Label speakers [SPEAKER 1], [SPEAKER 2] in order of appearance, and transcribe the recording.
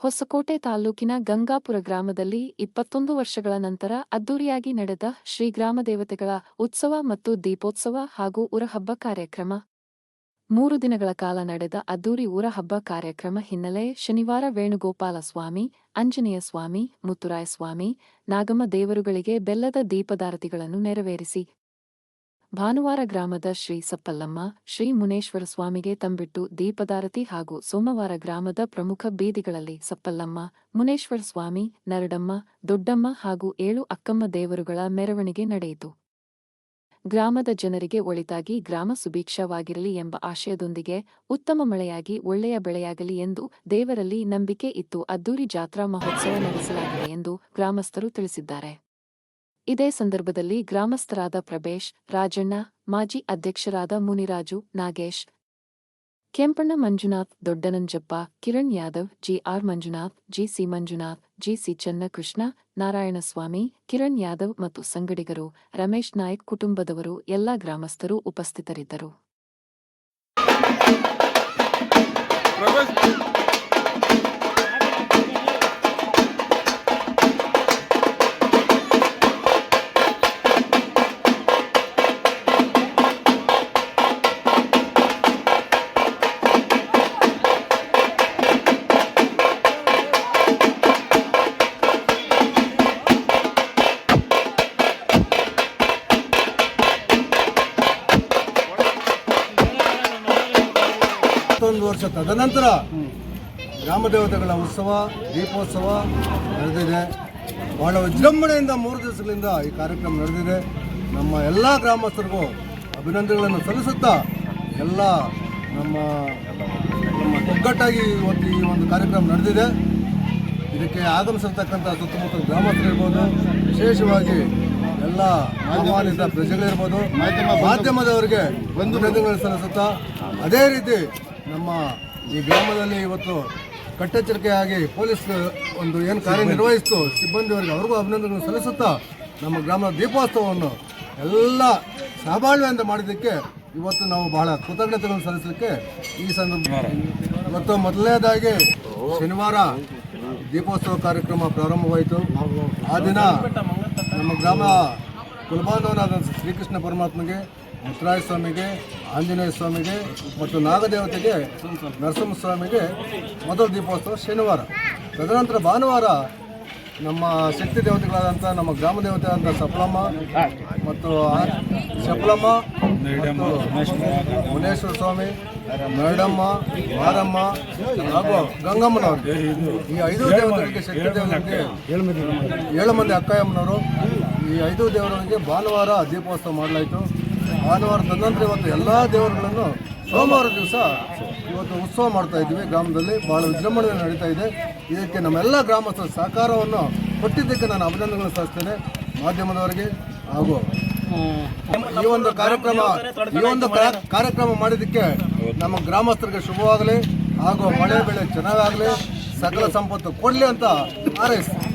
[SPEAKER 1] ಹೊಸಕೋಟೆ ತಾಲೂಕಿನ ಗಂಗಾಪುರ ಗ್ರಾಮದಲ್ಲಿ ಇಪ್ಪತ್ತೊಂದು ವರ್ಷಗಳ ನಂತರ ಅದ್ದೂರಿಯಾಗಿ ನಡೆದ ಶ್ರೀ ಗ್ರಾಮ ದೇವತೆಗಳ ಉತ್ಸವ ಮತ್ತು ದೀಪೋತ್ಸವ ಹಾಗೂ ಉರಹಬ್ಬ ಕಾರ್ಯಕ್ರಮ. ಮೂರು ದಿನಗಳ ಕಾಲ ನಡೆದ ಅದ್ದೂರಿ ಊರಹಬ್ಬ ಕಾರ್ಯಕ್ರಮ ಹಿನ್ನೆಲೆ ಶನಿವಾರ ವೇಣುಗೋಪಾಲ ಸ್ವಾಮಿ ಆಂಜನೇಯ ಸ್ವಾಮಿ ಮುತ್ತುರಾಯ ಸ್ವಾಮಿ ನಾಗಮ್ಮ ದೇವರುಗಳಿಗೆ ಬೆಲ್ಲದ ದೀಪದಾರತಿಗಳನ್ನು ನೆರವೇರಿಸಿ. ಭಾನುವಾರ ಗ್ರಾಮದ ಶ್ರೀ ಸಪ್ಪಲ್ಲಮ್ಮ, ಶ್ರೀ ಮುನೇಶ್ವರ ಸ್ವಾಮಿಗೆ ತಂಬಿಟ್ಟು ದೀಪದಾರತಿ ಹಾಗೂ ಸೋಮವಾರ ಗ್ರಾಮದ ಪ್ರಮುಖ ಬೀದಿಗಳಲ್ಲಿ ಸಪ್ಪಲ್ಲಮ್ಮ, ಮುನೇಶ್ವರ ಸ್ವಾಮಿ, ನರಡಮ್ಮ, ದೊಡ್ಡಮ್ಮ ಹಾಗೂ ಏಳು ಅಕ್ಕಮ್ಮ ದೇವರುಗಳ ಮೆರವಣಿಗೆ ನಡೆಯಿತು. ಗ್ರಾಮದ ಜನರಿಗೆ ಒಳಿತಾಗಿ ಗ್ರಾಮ ಸುಭೀಕ್ಷವಾಗಿರಲಿ ಎಂಬ ಆಶಯದೊಂದಿಗೆ ಉತ್ತಮ ಮಳೆಯಾಗಿ ಒಳ್ಳೆಯ ಬೆಳೆಯಾಗಲಿ ಎಂದು ದೇವರಲ್ಲಿ ನಂಬಿಕೆ ಇತ್ತು ಅದ್ದೂರಿ ಜಾತ್ರಾ ಮಹೋತ್ಸವ ನಡೆಸಲಾಗಿದೆ ಎಂದು ಗ್ರಾಮಸ್ಥರು ತಿಳಿಸಿದ್ದಾರೆ. ಇದೇ ಸಂದರ್ಭದಲ್ಲಿ ಗ್ರಾಮಸ್ಥರಾದ ಪ್ರಭೇಶ್, ರಾಜಣ್ಣ, ಮಾಜಿ ಅಧ್ಯಕ್ಷರಾದ Muniraju, Nagesh, Kempanna Manjunath, Doddananjappa, Kiran Yadav G R Manjunath, G C Manjunath G C Channakrishna, Narayanaswamy, Kiran Yadav ಮತ್ತು ಸಂಗಡಿಗರು, ರಮೇಶ್ ನಾಯ್ಕ್ ಕುಟುಂಬದವರು, ಎಲ್ಲ ಗ್ರಾಮಸ್ಥರು ಉಪಸ್ಥಿತರಿದ್ದರು.
[SPEAKER 2] ಮತ್ತೊಂದು ವರ್ಷ ತದನಂತರ ಗ್ರಾಮ ದೇವತೆಗಳ ಉತ್ಸವ ದೀಪೋತ್ಸವ ನಡೆದಿದೆ. ಬಹಳ ವಿಜೃಂಭಣೆಯಿಂದ ಮೂರು ದಿವಸಗಳಿಂದ ಈ ಕಾರ್ಯಕ್ರಮ ನಡೆದಿದೆ. ನಮ್ಮ ಎಲ್ಲ ಗ್ರಾಮಸ್ಥರಿಗೂ ಅಭಿನಂದನೆಗಳನ್ನು ಸಲ್ಲಿಸುತ್ತಾ ಎಲ್ಲ ನಮ್ಮ ನಮ್ಮ ಒಗ್ಗಟ್ಟಾಗಿ ಇವತ್ತು ಈ ಒಂದು ಕಾರ್ಯಕ್ರಮ ನಡೆದಿದೆ. ಇದಕ್ಕೆ ಆಗಮಿಸಿರ್ತಕ್ಕಂಥ ಸುತ್ತಮುತ್ತಲ ಗ್ರಾಮಸ್ಥರಿರ್ಬೋದು ವಿಶೇಷವಾಗಿ ಎಲ್ಲ ಮಾಧ್ಯಮದಿಂದ ಪ್ರಜೆಗಳಿರ್ಬೋದು ಮಾಧ್ಯಮದವರಿಗೆ ಅಭಿನಂದನೆಗಳನ್ನು ಸಲ್ಲಿಸುತ್ತಾ ಅದೇ ರೀತಿ ನಮ್ಮ ಈ ಗ್ರಾಮದಲ್ಲಿ ಇವತ್ತು ಕಟ್ಟೆಚ್ಚರಿಕೆಯಾಗಿ ಪೊಲೀಸ್ ಒಂದು ಏನು ಕಾರ್ಯನಿರ್ವಹಿಸ್ತು ಸಿಬ್ಬಂದಿಯವರಿಗೆ ಅವ್ರಿಗೂ ಅಭಿನಂದನೆಗಳನ್ನು ಸಲ್ಲಿಸುತ್ತಾ ನಮ್ಮ ಗ್ರಾಮದ ದೀಪೋತ್ಸವವನ್ನು ಎಲ್ಲ ಸಹಬಾಳ್ವೆಯಿಂದ ಮಾಡಿದ್ದಕ್ಕೆ ಇವತ್ತು ನಾವು ಬಹಳ ಕೃತಜ್ಞತೆಗಳನ್ನು ಸಲ್ಲಿಸಲಿಕ್ಕೆ ಈ ಸಂದರ್ಭ ಇವತ್ತು ಮೊದಲನೇದಾಗಿ ಶನಿವಾರ ದೀಪೋತ್ಸವ ಕಾರ್ಯಕ್ರಮ ಪ್ರಾರಂಭವಾಯಿತು. ಆ ದಿನ ನಮ್ಮ ಗ್ರಾಮ ಕುಲಬಾಂಧವನಾದ ಶ್ರೀಕೃಷ್ಣ ಪರಮಾತ್ಮಗೆ ಮುತ್ತರಾಯ ಸ್ವಾಮಿಗೆ, ಆಂಜನೇಯ ಸ್ವಾಮಿಗೆ ಮತ್ತು ನಾಗದೇವತೆಗೆ ನರಸಿಂಹಸ್ವಾಮಿಗೆ ಮೊದಲ ದೀಪೋತ್ಸವ ಶನಿವಾರ. ತದನಂತರ ಭಾನುವಾರ ನಮ್ಮ ಶಕ್ತಿ ದೇವತೆಗಳಾದಂಥ ನಮ್ಮ ಗ್ರಾಮ ದೇವತೆ ಆದಂಥ ಸಪ್ಲಮ್ಮ ಮತ್ತು ಸಪ್ಲಮ್ಮ ಮುನೇಶ್ವರ ಸ್ವಾಮಿ ಮರಡಮ್ಮ ಮಾರಮ್ಮ ಹಾಗೂ ಗಂಗಮ್ಮನವರು. ಈ ಐದು ದೇವತೆಗಳಿಗೆ ಶಕ್ತಿ ದೇವತೆಗಳಿಗೆ ಏಳು ಮಂದಿ ಅಕ್ಕಯ್ಯಮ್ಮನವರು. ಈ ಐದು ದೇವರಿಗೆ ಭಾನುವಾರ ದೀಪೋತ್ಸವ ಮಾಡಲಾಯಿತು. ಭಾನುವಾರ ತದನಂತರ ಇವತ್ತು ಎಲ್ಲ ದೇವರುಗಳನ್ನು ಸೋಮವಾರ ದಿವಸ ಇವತ್ತು ಉತ್ಸವ ಮಾಡ್ತಾ ಇದ್ದೀವಿ ಗ್ರಾಮದಲ್ಲಿ. ಬಹಳ ವಿಜೃಂಭಣೆ ನಡೀತಾ ಇದೆ. ಇದಕ್ಕೆ ನಮ್ಮೆಲ್ಲ ಗ್ರಾಮಸ್ಥರ ಸಹಕಾರವನ್ನು ಕೊಟ್ಟಿದ್ದಕ್ಕೆ ನಾನು ಅಭಿನಂದನೆಗಳನ್ನು ಸಲ್ಲಿಸ್ತೇನೆ ಮಾಧ್ಯಮದವರಿಗೆ ಹಾಗೂ ಈ ಒಂದು ಕಾರ್ಯಕ್ರಮ, ಈ ಒಂದು ಕಾರ್ಯಕ್ರಮ ಮಾಡಿದ್ದಕ್ಕೆ ನಮ್ಮ ಗ್ರಾಮಸ್ಥರಿಗೆ ಶುಭವಾಗಲಿ ಹಾಗೂ ಮಳೆ ಬೆಳೆ ಚೆನ್ನಾಗಾಗಲಿ, ಸಕಲ ಸಂಪತ್ತು ಕೊಡಲಿ ಅಂತ ಹಾರೈಸ್ತೀನಿ